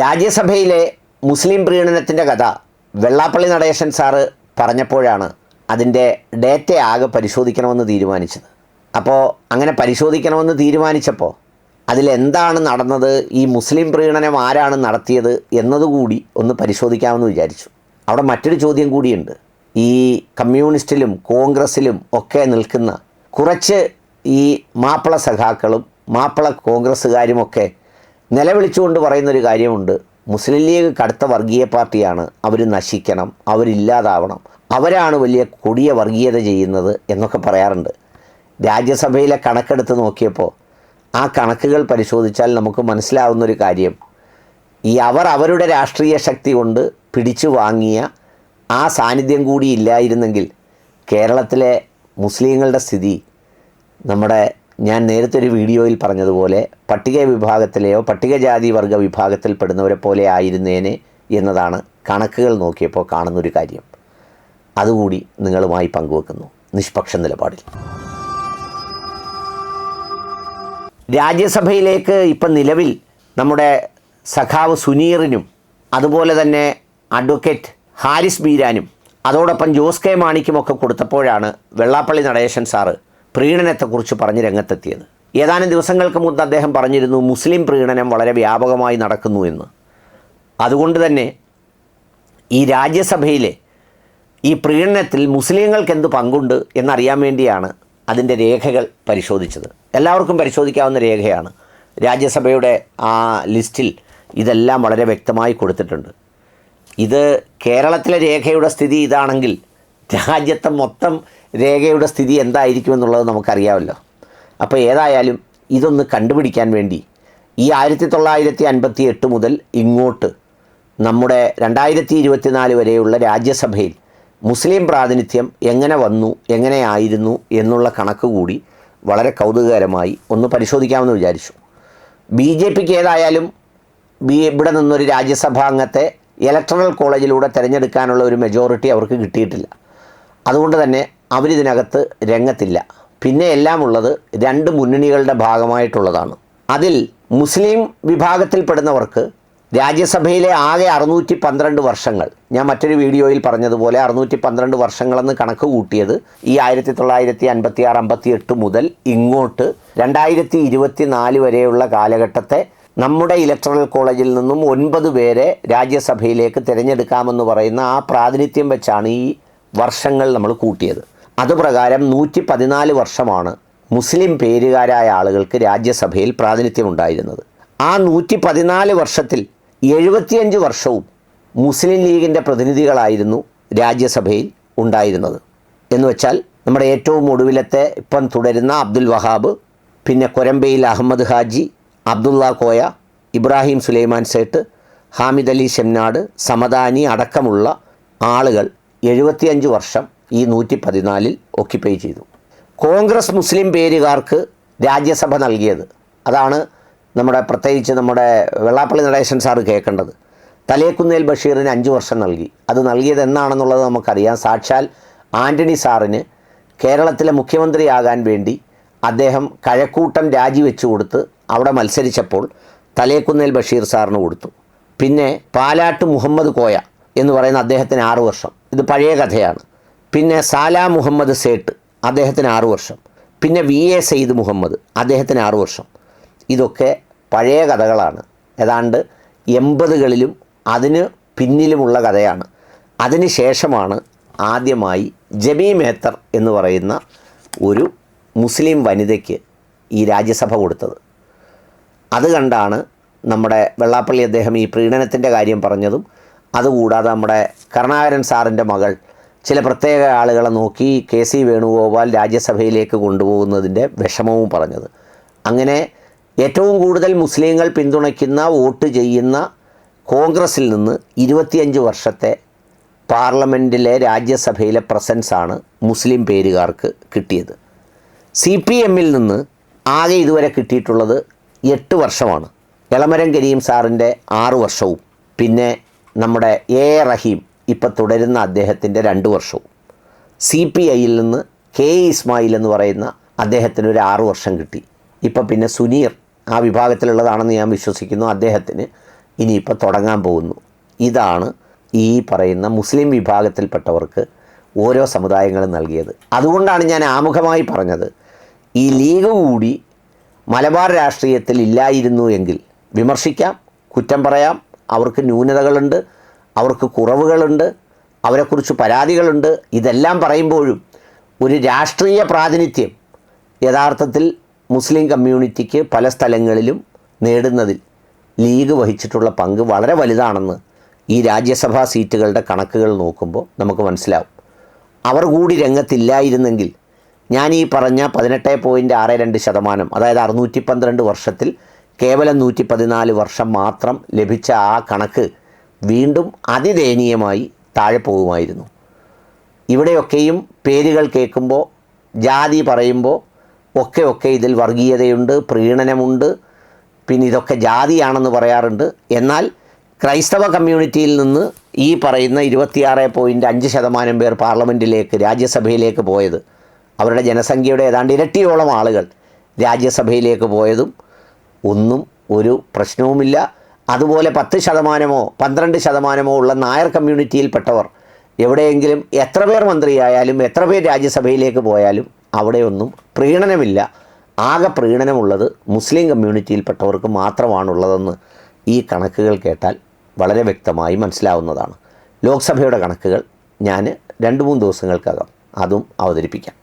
രാജ്യസഭയിലെ മുസ്ലിം പ്രീണനത്തിന്റെ കഥ വെള്ളാപ്പള്ളി നടേശൻ സാറ് പറഞ്ഞപ്പോഴാണ് അതിന്റെ ഡേറ്റ ആകെ പരിശോധിക്കണമെന്ന് തീരുമാനിച്ചത്. അപ്പോൾ അങ്ങനെ പരിശോധിക്കണമെന്ന് തീരുമാനിച്ചപ്പോൾ അതിലെന്താണ് നടന്നത് ഈ മുസ്ലിം പ്രീണനം ആരാണ് നടത്തിയത് എന്നതുകൂടി ഒന്ന് പരിശോധിക്കാമെന്ന് വിചാരിച്ചു. അവിടെ മറ്റൊരു ചോദ്യം കൂടിയുണ്ട്. ഈ കമ്മ്യൂണിസ്റ്റിലും കോൺഗ്രസ്സിലും ഒക്കെ നിൽക്കുന്ന കുറച്ച് ഈ മാപ്പിള സഖാക്കളും മാപ്പിള കോൺഗ്രസ്സുകാരുമൊക്കെ നിലവിളിച്ചുകൊണ്ട് പറയുന്നൊരു കാര്യമുണ്ട്. മുസ്ലിം ലീഗ് കടുത്ത വർഗീയ പാർട്ടിയാണ്. അവർ നശിക്കണം. അവരില്ലാതാവണം അവരാണ് വലിയ കൊടിയ വർഗീയത ചെയ്യുന്നത് എന്നൊക്കെ പറയാറുണ്ട്. രാജ്യസഭയിലെ കണക്കെടുത്ത് നോക്കിയപ്പോൾ ആ കണക്കുകൾ പരിശോധിച്ചാൽ നമുക്ക് മനസ്സിലാവുന്നൊരു കാര്യം. ഈ അവർ അവരുടെ രാഷ്ട്രീയ ശക്തി കൊണ്ട് പിടിച്ചു വാങ്ങിയ ആ സാന്നിധ്യം കൂടി ഇല്ലായിരുന്നെങ്കിൽ കേരളത്തിലെ മുസ്ലിങ്ങളുടെ സ്ഥിതി നമ്മുടെ ഞാൻ നേരത്തെ ഒരു വീഡിയോയിൽ പറഞ്ഞതുപോലെ പട്ടിക വിഭാഗത്തിലെയോ പട്ടികജാതി വർഗ വിഭാഗത്തിൽപ്പെടുന്നവരെ പോലെ ആയിരുന്നേനെ എന്നതാണ് കണക്കുകൾ നോക്കിയപ്പോൾ കാണുന്നൊരു കാര്യം. അതുകൂടി നിങ്ങളുമായി പങ്കുവെക്കുന്നു. നിഷ്പക്ഷ നിലപാടിൽ. രാജ്യസഭയിലേക്ക് ഇപ്പം നിലവിൽ നമ്മുടെ സഖാവ് സുനീറിനും അതുപോലെ തന്നെ അഡ്വക്കേറ്റ് ഹാരിസ് ബീരാനും അതോടൊപ്പം ജോസ് കെ മാണിക്കുമൊക്കെ കൊടുത്തപ്പോഴാണ് വെള്ളാപ്പള്ളി നടേശൻ സാറ് പ്രീണനത്തെക്കുറിച്ച് പറഞ്ഞ് രംഗത്തെത്തിയത്. ഏതാനും ദിവസങ്ങൾക്ക് മുമ്പ് അദ്ദേഹം പറഞ്ഞിരുന്നു മുസ്ലിം പ്രീണനം വളരെ വ്യാപകമായി നടക്കുന്നു എന്ന്. അതുകൊണ്ട് തന്നെ ഈ രാജ്യസഭയിലെ ഈ പ്രീണനത്തിൽ മുസ്ലിങ്ങൾക്ക് എന്ത് പങ്കുണ്ട് എന്നറിയാൻ വേണ്ടിയാണ് അതിന്റെ രേഖകൾ പരിശോധിച്ചത്. എല്ലാവർക്കും പരിശോധിക്കാവുന്ന രേഖയാണ്. രാജ്യസഭയുടെ ആ ലിസ്റ്റിൽ ഇതെല്ലാം വളരെ വ്യക്തമായി കൊടുത്തിട്ടുണ്ട്. ഇത് കേരളത്തിലെ രേഖയുടെ സ്ഥിതി ഇതാണെങ്കിൽ രാജ്യത്തെ മൊത്തം രേഖയുടെ സ്ഥിതി എന്തായിരിക്കുമെന്നുള്ളത് നമുക്കറിയാമല്ലോ. അപ്പോൾ ഏതായാലും ഇതൊന്ന് കണ്ടുപിടിക്കാൻ വേണ്ടി ഈ ആയിരത്തി തൊള്ളായിരത്തി അൻപത്തി എട്ട് മുതൽ ഇങ്ങോട്ട് നമ്മുടെ രണ്ടായിരത്തി ഇരുപത്തിനാല് വരെയുള്ള രാജ്യസഭയിൽ മുസ്ലിം പ്രാതിനിധ്യം എങ്ങനെ വന്നു എങ്ങനെയായിരുന്നു എന്നുള്ള കണക്ക് കൂടി വളരെ കൗതുകകരമായി ഒന്ന് പരിശോധിക്കാമെന്ന് വിചാരിച്ചു. ബി ജെ പിക്ക് ഏതായാലും ബി ഇവിടെ നിന്നൊരു രാജ്യസഭാ അംഗത്തെ ഇലക്ട്രൽ കോളേജിലൂടെ തിരഞ്ഞെടുക്കാനുള്ള ഒരു മെജോറിറ്റി അവർക്ക് കിട്ടിയിട്ടില്ല. അതുകൊണ്ട് തന്നെ അവരിതിനകത്ത് രംഗത്തില്ല. പിന്നെ എല്ലാം ഉള്ളത് രണ്ട് മുന്നണികളുടെ ഭാഗമായിട്ടുള്ളതാണ്. അതിൽ മുസ്ലിം വിഭാഗത്തിൽപ്പെടുന്നവർക്ക് രാജ്യസഭയിലെ ആകെ അറുന്നൂറ്റി പന്ത്രണ്ട് വർഷങ്ങൾ ഞാൻ മറ്റൊരു വീഡിയോയിൽ പറഞ്ഞതുപോലെ അറുന്നൂറ്റി പന്ത്രണ്ട് വർഷങ്ങളെന്ന് കണക്ക് കൂട്ടിയത് ഈ ആയിരത്തി തൊള്ളായിരത്തി അൻപത്തി ആറ് അമ്പത്തി എട്ട് മുതൽ ഇങ്ങോട്ട് രണ്ടായിരത്തി ഇരുപത്തി നാല് വരെയുള്ള കാലഘട്ടത്തെ നമ്മുടെ ഇലക്ട്രൽ കോളേജിൽ നിന്നും ഒൻപത് പേരെ രാജ്യസഭയിലേക്ക് തിരഞ്ഞെടുക്കാമെന്ന് പറയുന്ന ആ പ്രാതിനിധ്യം വെച്ചാണ് ഈ വർഷങ്ങൾ നമ്മൾ കൂട്ടിയത്. അതുപ്രകാരം നൂറ്റി പതിനാല് വർഷമാണ് മുസ്ലിം പേരുകാരായ ആളുകൾക്ക് രാജ്യസഭയിൽ പ്രാതിനിധ്യം ഉണ്ടായിരുന്നത് ആ നൂറ്റി പതിനാല് വർഷത്തിൽ എഴുപത്തിയഞ്ച് വർഷവും മുസ്ലിം ലീഗിന്റെ പ്രതിനിധികളായിരുന്നു രാജ്യസഭയിൽ ഉണ്ടായിരുന്നത്. എന്ന് വെച്ചാൽ നമ്മുടെ ഏറ്റവും ഒടുവിലത്തെ ഇപ്പം തുടരുന്ന അബ്ദുൽ വഹാബ് പിന്നെ കൊരമ്പയിൽ അഹമ്മദ് ഹാജി അബ്ദുള്ള കോയ ഇബ്രാഹിം സുലൈമാൻ സേട്ട് ഹാമിദ് അലി ഷെംനാട് സമദാനി അടക്കമുള്ള ആളുകൾ എഴുപത്തിയഞ്ച് വർഷം ഈ നൂറ്റി പതിനാലിൽ ഒക്യുപ്പൈ ചെയ്തു. കോൺഗ്രസ് മുസ്ലിം പേരുകാർക്ക് രാജ്യസഭ നൽകിയത്. അതാണ് നമ്മുടെ പ്രത്യേകിച്ച് നമ്മുടെ വെള്ളാപ്പള്ളി നടേശൻ സാറ് കേൾക്കേണ്ടത്. തലേക്കുന്നേൽ ബഷീറിന് അഞ്ച് വർഷം നൽകി. അത് നൽകിയത് എന്നാണെന്നുള്ളത് നമുക്കറിയാം. സാക്ഷാൽ ആന്റണി സാറിന് കേരളത്തിലെ മുഖ്യമന്ത്രിയാകാൻ വേണ്ടി അദ്ദേഹം കഴക്കൂട്ടം രാജിവെച്ചു കൊടുത്ത് അവിടെ മത്സരിച്ചപ്പോൾ തലേക്കുന്നേൽ ബഷീർ സാറിന് കൊടുത്തു. പിന്നെ പാലാട്ട് മുഹമ്മദ് കോയ എന്ന് പറയുന്ന അദ്ദേഹത്തിന് ആറു വർഷം. ഇത് പഴയ കഥയാണ്. പിന്നെ സാല മുഹമ്മദ് സേട്ട് അദ്ദേഹത്തിന് ആറു വർഷം. പിന്നെ വി എ സെയ്ദ് മുഹമ്മദ് അദ്ദേഹത്തിന് ആറു വർഷം. ഇതൊക്കെ പഴയ കഥകളാണ്. ഏതാണ്ട് എൺപതുകളിലും അതിന് പിന്നിലുമുള്ള കഥയാണ്. അതിന് ശേഷമാണ് ആദ്യമായി ജമീ മേത്തർ എന്ന് പറയുന്ന ഒരു മുസ്ലിം വനിതയ്ക്ക് ഈ രാജ്യസഭ കൊടുത്തത്. അത് കണ്ടാണ് നമ്മുടെ വെള്ളാപ്പള്ളി അദ്ദേഹം ഈ പ്രീണനത്തിന്റെ കാര്യം പറഞ്ഞതും അതുകൂടാതെ നമ്മുടെ കരുണാകരൻ സാറിന്റെ മകൾ ചില പ്രത്യേക ആളുകളെ നോക്കി കെ സി വേണുഗോപാൽ രാജ്യസഭയിലേക്ക് കൊണ്ടുപോകുന്നതിന്റെ വിഷമവും പറഞ്ഞത്. അങ്ങനെ ഏറ്റവും കൂടുതൽ മുസ്ലിങ്ങൾ പിന്തുണയ്ക്കുന്ന വോട്ട് ചെയ്യുന്ന കോൺഗ്രസിൽ നിന്ന് ഇരുപത്തിയഞ്ച് വർഷത്തെ പാർലമെന്റിലെ രാജ്യസഭയിലെ പ്രസൻസാണ് മുസ്ലിം പേരുകാർക്ക് കിട്ടിയത്. സി പി എമ്മിൽ നിന്ന് ആകെ ഇതുവരെ കിട്ടിയിട്ടുള്ളത് എട്ട് വർഷമാണ്. എളമരം കരീം സാറിന്റെ ആറു വർഷവും. പിന്നെ നമ്മുടെ എ റഹീം ഇപ്പം തുടരുന്ന അദ്ദേഹത്തിന്റെ രണ്ട് വർഷവും. സി പി ഐയിൽ നിന്ന് കെ ഇസ്മായിൽ എന്ന് പറയുന്ന അദ്ദേഹത്തിന് ഒരു ആറു വർഷം കിട്ടി. ഇപ്പം പിന്നെ സുനീർ ആ വിഭാഗത്തിലുള്ളതാണെന്ന് ഞാൻ വിശ്വസിക്കുന്നു. അദ്ദേഹത്തിന് ഇനിയിപ്പോൾ തുടങ്ങാൻ പോകുന്നു. ഇതാണ് ഈ പറയുന്ന മുസ്ലിം വിഭാഗത്തിൽപ്പെട്ടവർക്ക് ഓരോ സമുദായങ്ങളും നൽകിയത്. അതുകൊണ്ടാണ് ഞാൻ ആമുഖമായി പറഞ്ഞത് ഈ ലീഗ് കൂടി മലബാർ രാഷ്ട്രീയത്തിൽ ഇല്ലായിരുന്നു എങ്കിൽ വിമർശിക്കാം കുറ്റം പറയാം അവർക്ക് ന്യൂനതകളുണ്ട് അവർക്ക് കുറവുകളുണ്ട് അവരെക്കുറിച്ച് പരാതികളുണ്ട്. ഇതെല്ലാം പറയുമ്പോഴും ഒരു രാഷ്ട്രീയ പ്രാതിനിധ്യം യഥാർത്ഥത്തിൽ മുസ്ലിം കമ്മ്യൂണിറ്റിക്ക് പല സ്ഥലങ്ങളിലും നേടുന്നതിൽ ലീഗ് വഹിച്ചിട്ടുള്ള പങ്ക് വളരെ വലുതാണെന്ന് ഈ രാജ്യസഭാ സീറ്റുകളുടെ കണക്കുകൾ നോക്കുമ്പോൾ നമുക്ക് മനസ്സിലാവും. അവർ കൂടി രംഗത്തില്ലായിരുന്നെങ്കിൽ ഞാൻ ഈ പറഞ്ഞ പതിനെട്ട് പോയിന്റ് ആറ് രണ്ട് ശതമാനം അതായത് അറുന്നൂറ്റി പന്ത്രണ്ട് വർഷത്തിൽ കേവലം നൂറ്റി പതിനാല് വർഷം മാത്രം ലഭിച്ച ആ കണക്ക് വീണ്ടും അതിദയനീയമായി താഴെ പോകുമായിരുന്നു. ഇവിടെയൊക്കെയും പേരുകൾ കേൾക്കുമ്പോൾ ജാതി പറയുമ്പോൾ ഒക്കെ ഒക്കെ ഇതിൽ വർഗീയതയുണ്ട് പ്രീണനമുണ്ട് പിന്നെ ഇതൊക്കെ ജാതിയാണെന്ന് പറയാറുണ്ട്. എന്നാൽ ക്രൈസ്തവ കമ്മ്യൂണിറ്റിയിൽ നിന്ന് ഈ പറയുന്ന ഇരുപത്തിയാറ് പോയിന്റ് അഞ്ച് ശതമാനം പേർ പാർലമെന്റിലേക്ക് രാജ്യസഭയിലേക്ക് പോയത്. അവരുടെ ജനസംഖ്യയുടെ ഏതാണ്ട് ഇരട്ടിയോളം ആളുകൾ രാജ്യസഭയിലേക്ക് പോയതും ഒന്നും ഒരു പ്രശ്നവുമില്ല. അതുപോലെ പത്ത് ശതമാനമോ പന്ത്രണ്ട് ശതമാനമോ ഉള്ള നായർ കമ്മ്യൂണിറ്റിയിൽപ്പെട്ടവർ എവിടെയെങ്കിലും എത്ര പേർ മന്ത്രിയായാലും എത്ര പേർ രാജ്യസഭയിലേക്ക് പോയാലും അവിടെയൊന്നും പ്രീണനമില്ല. ആകെ പ്രീണനമുള്ളത് മുസ്ലിം കമ്മ്യൂണിറ്റിയിൽപ്പെട്ടവർക്ക് മാത്രമാണുള്ളതെന്ന് ഈ കണക്കുകൾ കേട്ടാൽ വളരെ വ്യക്തമായി മനസ്സിലാവുന്നതാണ്. ലോക്സഭയുടെ കണക്കുകൾ ഞാൻ രണ്ട് മൂന്ന് ദിവസങ്ങൾക്കകം അതും അവതരിപ്പിക്കാം.